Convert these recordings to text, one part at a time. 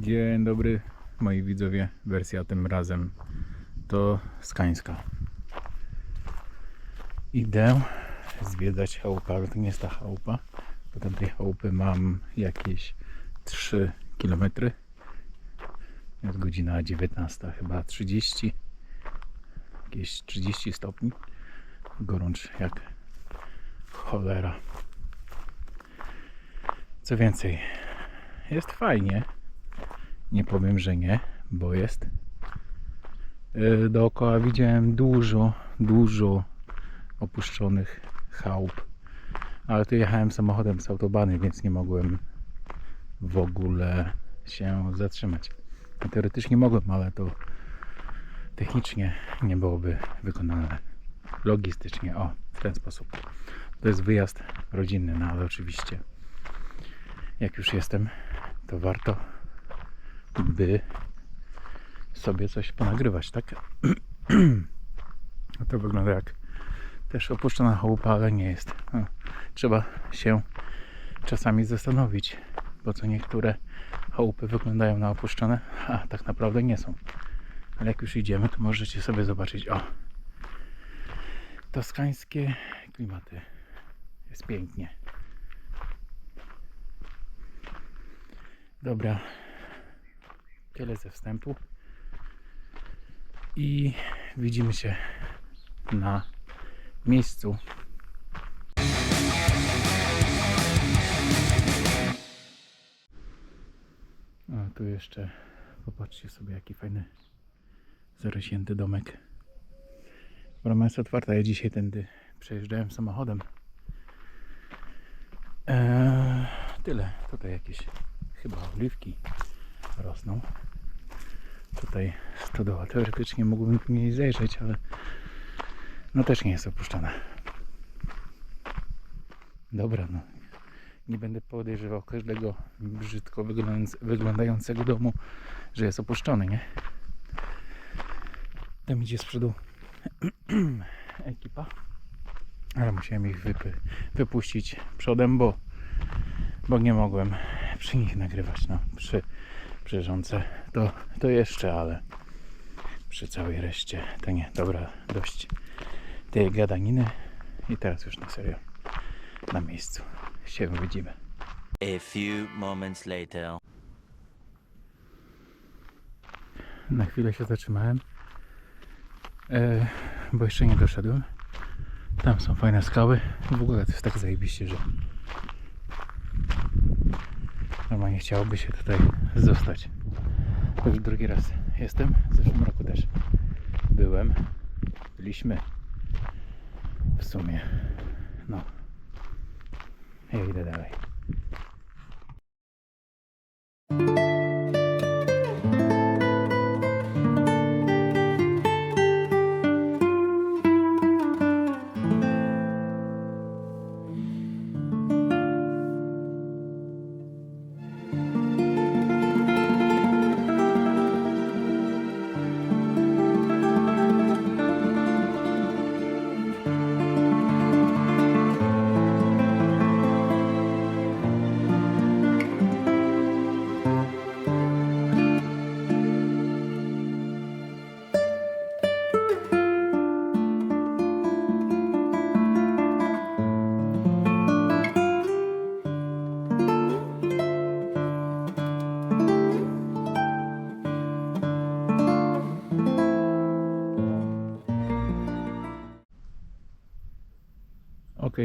Dzień dobry moi widzowie, wersja tym razem to Skańska. Idę zwiedzać chałupę, to nie jest ta chałupa, bo tam tej chałupy mam jakieś 3 km. Jest godzina 19, chyba 30, jakieś 30 stopni. Gorącz jak cholera. Co więcej, jest fajnie. Nie powiem, że nie, bo jest. Yy, Dookoła widziałem dużo, dużo opuszczonych chałup. Ale tu jechałem samochodem z autobany, więc nie mogłem w ogóle się zatrzymać. Teoretycznie mogłem, ale to technicznie nie byłoby wykonalne. Logistycznie, o, w ten sposób. To jest wyjazd rodzinny, no ale oczywiście jak już jestem, to warto by sobie coś ponagrywać, tak? A to wygląda jak też opuszczona chałupa, ale nie jest. No, trzeba się czasami zastanowić, po co niektóre chałupy wyglądają na opuszczone, a tak naprawdę nie są. Ale jak już idziemy, to możecie sobie zobaczyć, o, toskańskie klimaty. Jest pięknie. Dobra, tyle ze wstępu. I widzimy się na miejscu. A tu jeszcze popatrzcie sobie jaki fajny zarośnięty domek. Brama jest otwarta. Ja dzisiaj tędy przejeżdżałem samochodem. Eee, tyle. Tutaj jakieś chyba oliwki rosną. Tutaj stodoła. Teoretycznie mógłbym tu nie zejrzeć, ale no też nie jest opuszczona. Dobra, no. Nie będę podejrzewał każdego brzydko wyglądając- wyglądającego domu, że jest opuszczony, nie? Tam idzie z przodu ekipa. Ale musiałem ich wypy- wypuścić przodem, bo, bo nie mogłem przy nich nagrywać. No, przy przyrządce to, to jeszcze, ale przy całej reszcie to nie. Dobra, dość tej gadaniny i teraz już na serio na miejscu się widzimy. A few moments later. Na chwilę się zatrzymałem, e, bo jeszcze nie doszedłem. Tam są fajne skały. W ogóle to jest tak zajebiście, że normalnie chciałoby się tutaj zostać. To już drugi raz jestem. W zeszłym roku też byłem. Byliśmy w sumie. No. Ja idę dalej.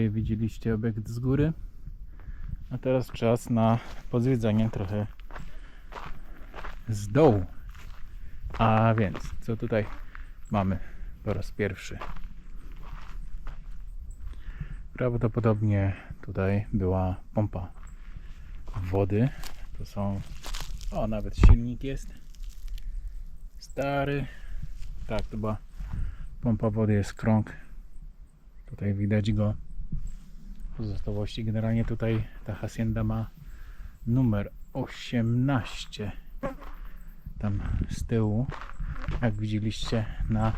Widzieliście obiekt z góry. A teraz czas na pozwiedzanie trochę z dołu. A więc, co tutaj mamy po raz pierwszy? Prawdopodobnie tutaj była pompa wody. To są. O, nawet silnik jest. Stary. Tak, to była pompa wody, jest krąg. Tutaj widać go pozostałości. Generalnie tutaj ta hacienda ma numer 18 tam z tyłu jak widzieliście na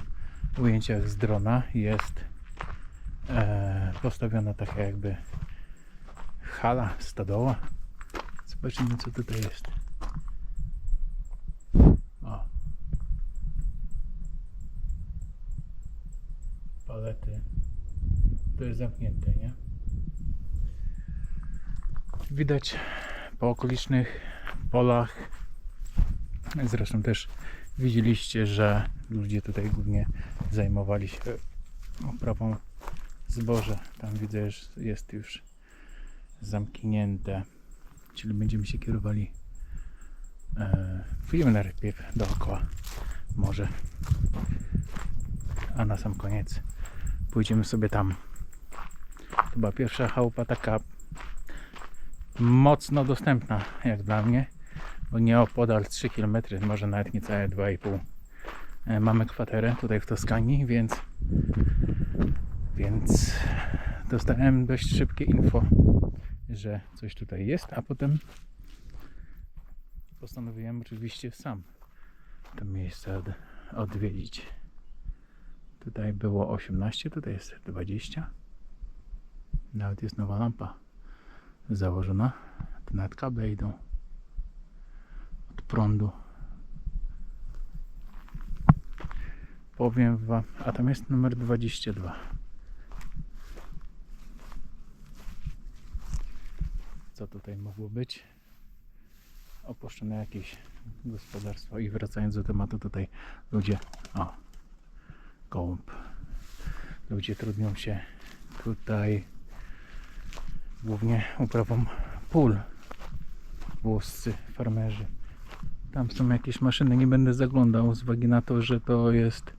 ujęciach z drona jest e, postawiona taka jakby hala, stadoła zobaczymy co tutaj jest o. palety to jest zamknięte, nie? Widać po okolicznych polach, zresztą też widzieliście, że ludzie tutaj głównie zajmowali się uprawą zboża. Tam widzę, że jest już zamknięte, czyli będziemy się kierowali e, Pójdziemy najpierw dookoła może. A na sam koniec pójdziemy sobie tam. To pierwsza chałupa taka mocno dostępna jak dla mnie, bo nie opodal 3 km, może nawet niecałe 2,5. E, Mamy kwaterę tutaj w Toskanii, więc więc dostałem dość szybkie info, że coś tutaj jest, a potem postanowiłem oczywiście sam to miejsce od, odwiedzić. Tutaj było 18, tutaj jest 20. Nawet jest nowa lampa założona. Nawet kable idą od prądu. Powiem wam, a tam jest numer 22. Co tutaj mogło być? opuszczone jakieś gospodarstwo i wracając do tematu tutaj ludzie o gołąb ludzie trudnią się tutaj głównie uprawą pól. Włoscy farmerzy. Tam są jakieś maszyny nie będę zaglądał z uwagi na to, że to jest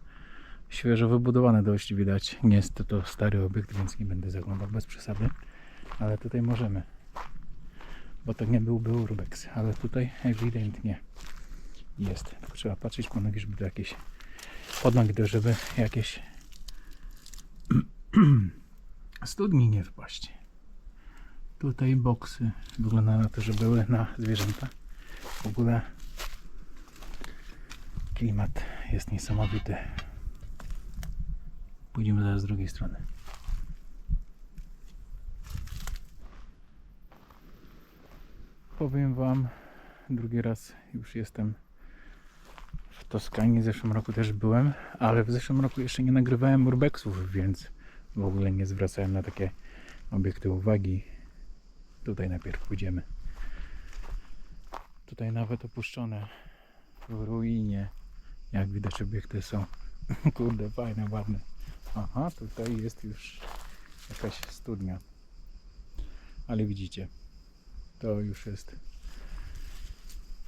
świeżo wybudowane dość widać. Nie jest to stary obiekt więc nie będę zaglądał bez przesady. Ale tutaj możemy. Bo to nie byłby urbex, ale tutaj ewidentnie jest. Trzeba patrzeć po nogi, żeby to jakieś pod to żeby jakieś studni nie wpaść. Tutaj boksy wygląda na to, że były na zwierzęta. W ogóle klimat jest niesamowity. Pójdziemy zaraz z drugiej strony. powiem Wam, drugi raz już jestem w Toskanii. W zeszłym roku też byłem, ale w zeszłym roku jeszcze nie nagrywałem urbexów, więc w ogóle nie zwracałem na takie obiekty uwagi. Tutaj najpierw pójdziemy. Tutaj nawet opuszczone w ruinie. Jak widać obiekty są kurde fajne, ładne. Aha, tutaj jest już jakaś studnia. Ale widzicie, to już jest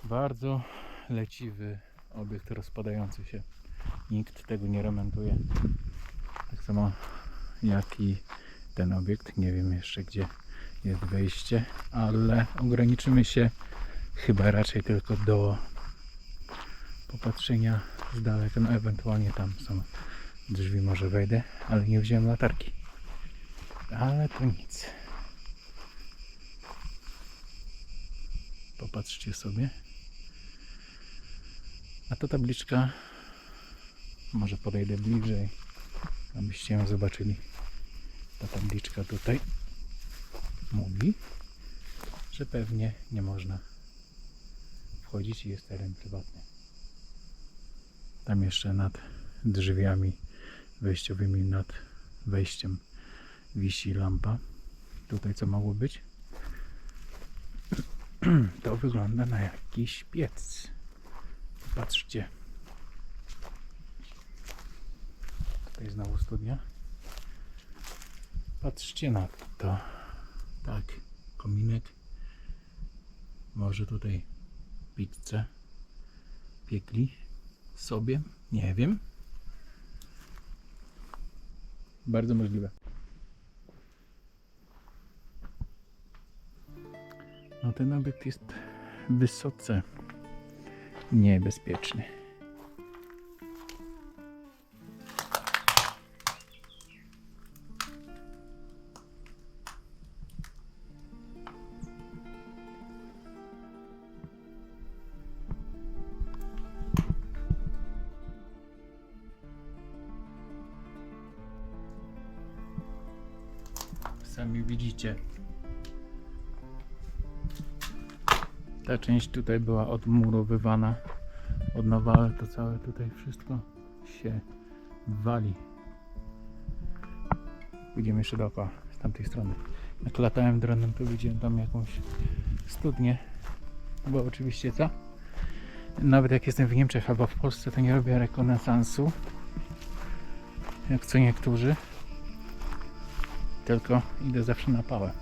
bardzo leciwy obiekt rozpadający się. Nikt tego nie remontuje. Tak samo jak i ten obiekt. Nie wiem jeszcze gdzie jest wejście, ale ograniczymy się chyba raczej tylko do popatrzenia z daleka. No ewentualnie tam są drzwi, może wejdę, ale nie wziąłem latarki. Ale to nic. Popatrzcie sobie. A ta tabliczka, może podejdę bliżej, abyście ją zobaczyli. Ta tabliczka tutaj mówi, że pewnie nie można wchodzić i jest teren prywatny. Tam jeszcze nad drzwiami wejściowymi, nad wejściem wisi lampa. Tutaj co mogło być? To wygląda na jakiś piec. Patrzcie. Tutaj znowu studnia. Patrzcie na to. Tak, kominek. Może tutaj pizzę piekli sobie. Nie wiem. Bardzo możliwe. No ten obiekt jest wysoce niebezpieczny. Sami widzicie. Ta część tutaj była odmurowywana od nowa, ale to całe tutaj wszystko się wali. Pójdziemy jeszcze dookoła, z tamtej strony. Jak latałem dronem, to widziałem tam jakąś studnię. Bo oczywiście co? Nawet jak jestem w Niemczech albo w Polsce, to nie robię rekonesansu. Jak co niektórzy. Tylko idę zawsze na pałę.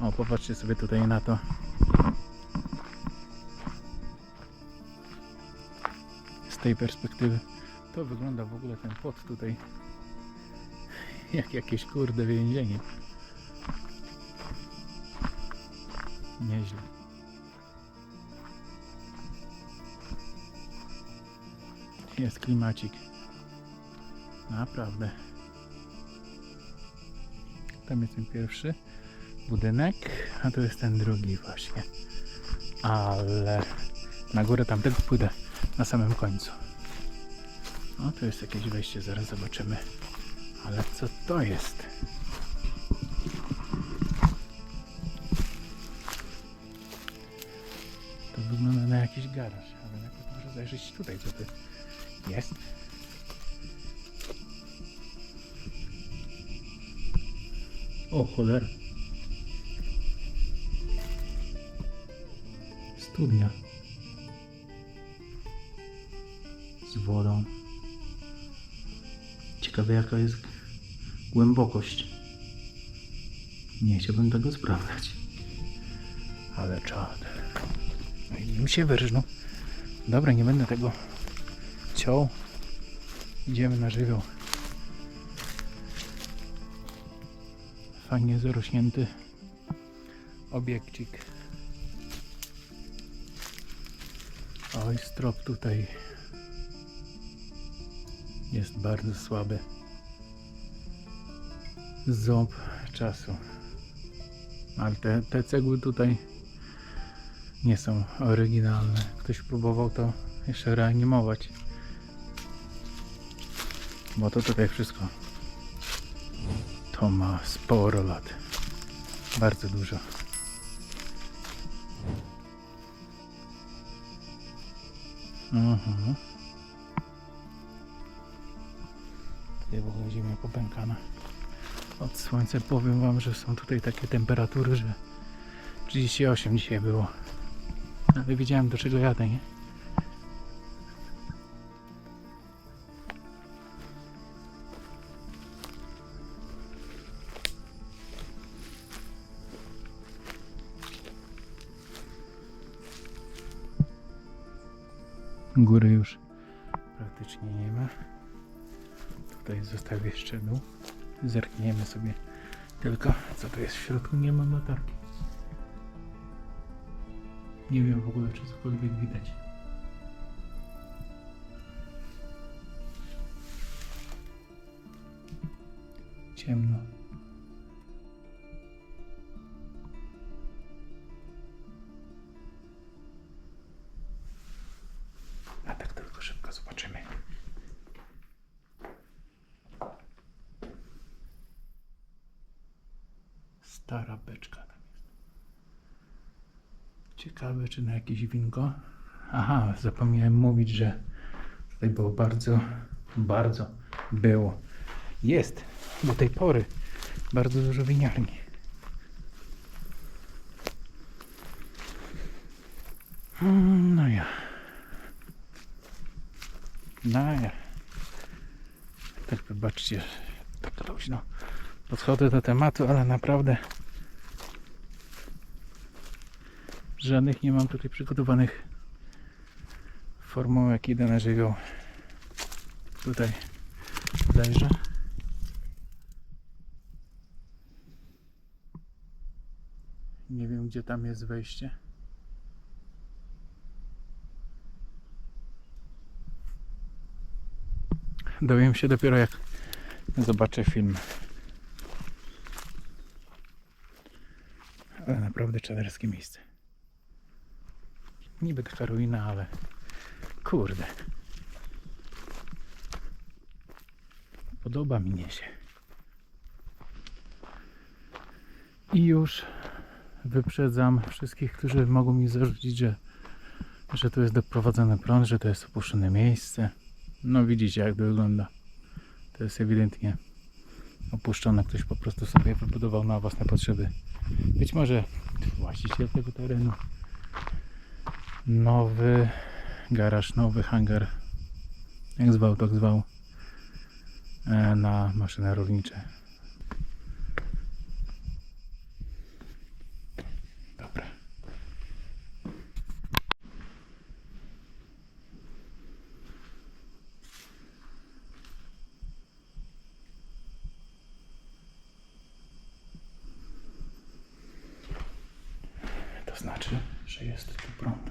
O, popatrzcie sobie tutaj na to. Z tej perspektywy. To wygląda w ogóle ten płot tutaj jak jakieś kurde więzienie. Nieźle. Jest klimacik. Naprawdę. Tam jest ten pierwszy budynek, a tu jest ten drugi właśnie. Ale na górę tamtego pójdę na samym końcu. O, tu jest jakieś wejście, zaraz zobaczymy. Ale co to jest? To wygląda na jakiś garaż, ale najpierw muszę zajrzeć tutaj, co to jest. O cholera. Studnia. Z wodą. Ciekawe jaka jest głębokość. Nie chciałbym tego sprawdzać. Ale czad. No i mi się wyrżnął. Dobra, nie będę tego ciął. Idziemy na żywioł. Fajnie zarośnięty obiekcik. Oj, strop tutaj jest bardzo słaby. Ząb czasu. Ale te, te cegły tutaj nie są oryginalne. Ktoś próbował to jeszcze reanimować. Bo to tutaj wszystko to ma sporo lat. Bardzo dużo. Mhm. Tutaj w ogóle ziemia popękana. Od słońca powiem wam, że są tutaj takie temperatury, że 38 dzisiaj było. Ale wiedziałem do czego jadę, nie? Góry już praktycznie nie ma. Tutaj został jeszcze dół. Zerkniemy sobie tylko, co tu jest w środku. Nie mam latarki. Nie wiem w ogóle, czy cokolwiek widać. Ciemno. Stara beczka tam jest. Ciekawe, czy na jakieś winko. Aha, zapomniałem mówić, że tutaj było bardzo, bardzo było. Jest do tej pory bardzo dużo winiarni. Mm, No ja. No ja. Tak wybaczcie, tak luźno podchodzę do tematu, ale naprawdę żadnych nie mam tutaj przygotowanych formułek. Idę na żywioł. Tutaj zajrzę. Nie wiem, gdzie tam jest wejście. Dowiem się dopiero jak zobaczę film. Ale naprawdę czaderskie miejsce. Niby taka ruina, ale kurde. Podoba mi się. I już wyprzedzam wszystkich, którzy mogą mi zarzucić, że, że tu jest doprowadzony prąd, że to jest opuszczone miejsce. No widzicie jak to wygląda. To jest ewidentnie opuszczone. Ktoś po prostu sobie wybudował na własne potrzeby. Być może właściciel tego terenu. Nowy garaż, nowy hangar. Jak zwał, tak zwał. e, Na maszyny rolnicze. To znaczy, że jest tu prąd.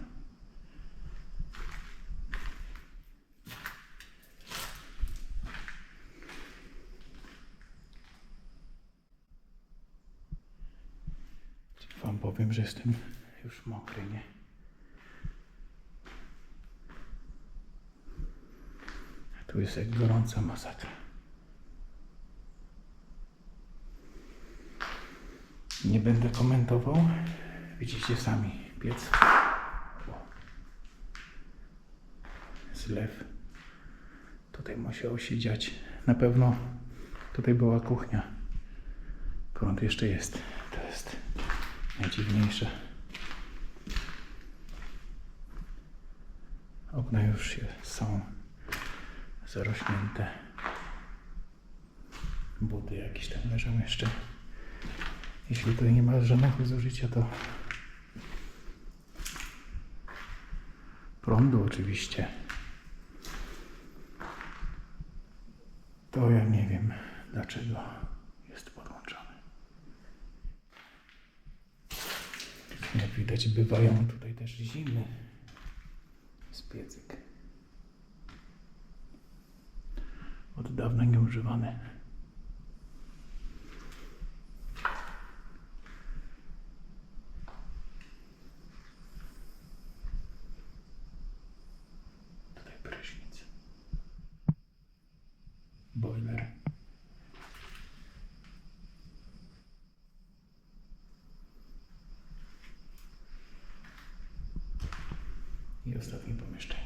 Wam powiem, że jestem już mokry, nie? Tu jest jak gorąca masakra. Nie będę komentował. Widzicie sami piec. Zlew. Tutaj musiało się dziać. Na pewno tutaj była kuchnia. Prąd jeszcze jest. To jest najdziwniejsze. Okna już są zarośnięte. Buty jakieś tam leżą jeszcze. Jeśli tutaj nie ma żadnego zużycia, to prądu oczywiście. To ja nie wiem, dlaczego jest podłączony. Jak widać, bywają tutaj też zimy z piecyk. Od dawna nieużywany. I ostatnie pomieszczenie.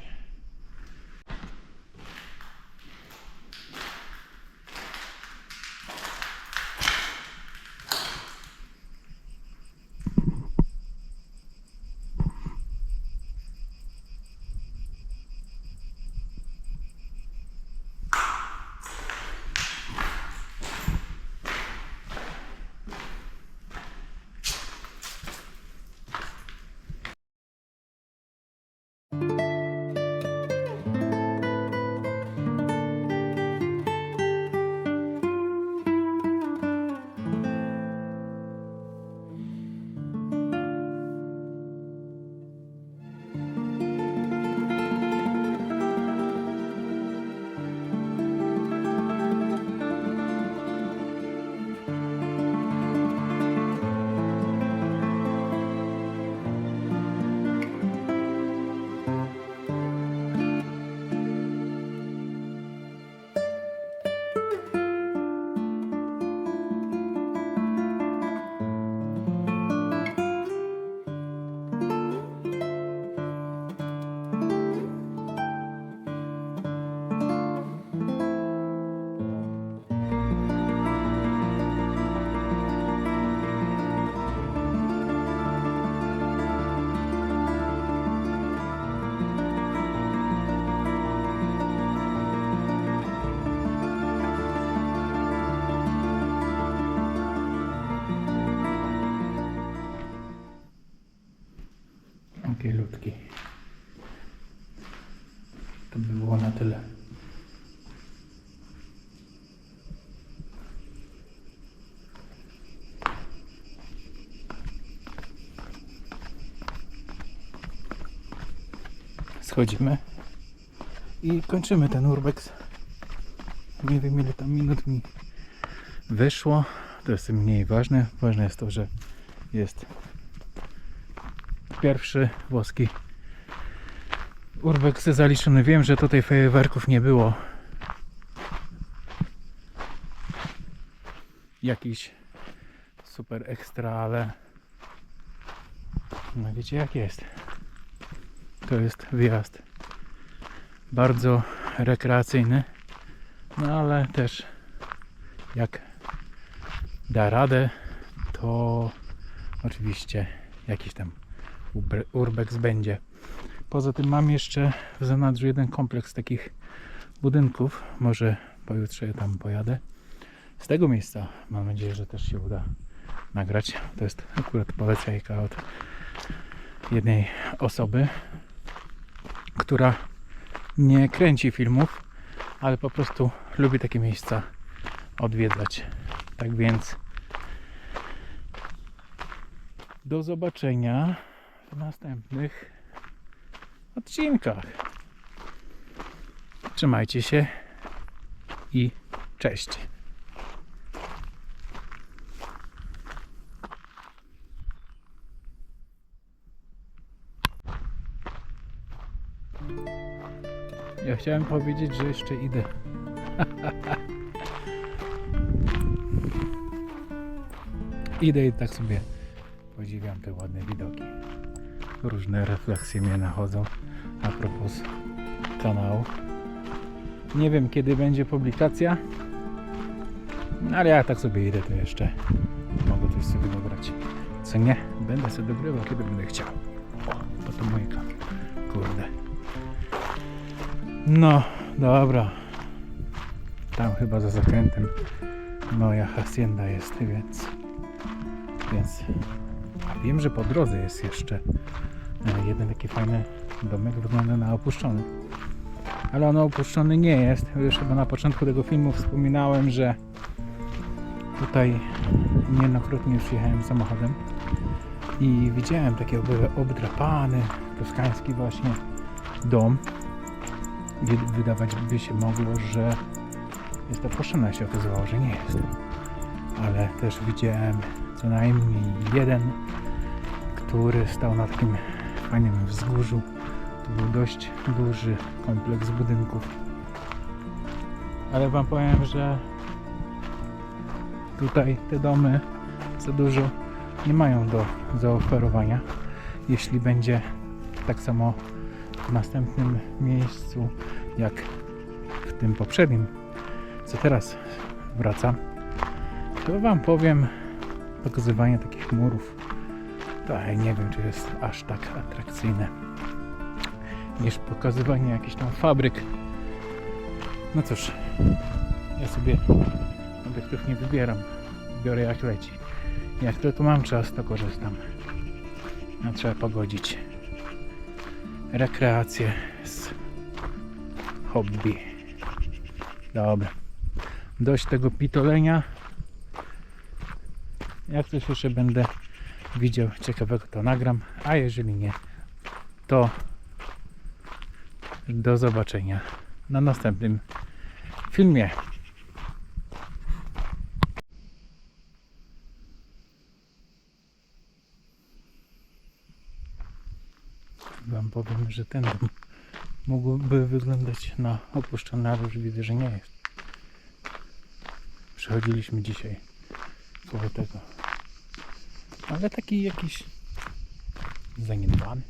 Schodzimy i kończymy ten urbex. Nie wiem ile tam minut mi wyszło. To jest mniej ważne. Ważne jest to, że jest pierwszy włoski urbex zaliczony. Wiem, że tutaj fajerwerków nie było. Jakiś super ekstra, ale no wiecie jak jest. To jest wyjazd bardzo rekreacyjny, no ale też jak da radę, to oczywiście jakiś tam urbex będzie. Poza tym mam jeszcze w zanadrzu jeden kompleks takich budynków. Może pojutrze tam pojadę. Z tego miejsca mam nadzieję, że też się uda nagrać. To jest akurat polecajka od jednej osoby, która nie kręci filmów, ale po prostu lubi takie miejsca odwiedzać. Tak więc do zobaczenia w następnych odcinkach. Trzymajcie się i cześć. Ja chciałem powiedzieć, że jeszcze idę. idę i tak sobie podziwiam te ładne widoki. Różne refleksje mnie nachodzą a propos kanału. Nie wiem kiedy będzie publikacja, ale ja tak sobie idę to jeszcze. Mogę coś sobie dobrać. Co nie, będę sobie dogrywał kiedy będę chciał. O, to to mój. Kurde. No, dobra. Tam chyba za zakrętem moja hacienda jest, więc więc a wiem, że po drodze jest jeszcze e, jeden taki fajny domek, wygląda na opuszczony. Ale on opuszczony nie jest. Już chyba na początku tego filmu wspominałem, że tutaj niejednokrotnie już jechałem samochodem i widziałem taki obdrapany, toskański właśnie dom. Wy- Wydawać by się mogło, że jest opuszczony, a się okazywało, że nie jest. Ale też widziałem co najmniej jeden, który stał na takim fajnym wzgórzu. To był dość duży kompleks budynków. Ale wam powiem, że tutaj te domy za dużo nie mają do zaoferowania. Jeśli będzie tak samo w następnym miejscu jak w tym poprzednim, co teraz wracam, to wam powiem pokazywanie takich murów. To nie wiem czy jest aż tak atrakcyjne niż pokazywanie jakichś tam fabryk. No cóż ja sobie obiektów nie wybieram. Biorę jak leci. Jak tylko mam czas to korzystam. No, trzeba pogodzić rekreację z hobby. Dobra. Dość tego pitolenia. Jak coś jeszcze będę widział ciekawego, to nagram, a jeżeli nie, to do zobaczenia na następnym filmie. Wam że ten dom mógłby wyglądać na opuszczony, ale już widzę, że nie jest. Przechodziliśmy dzisiaj koło tego. Ale taki jakiś zaniedbany.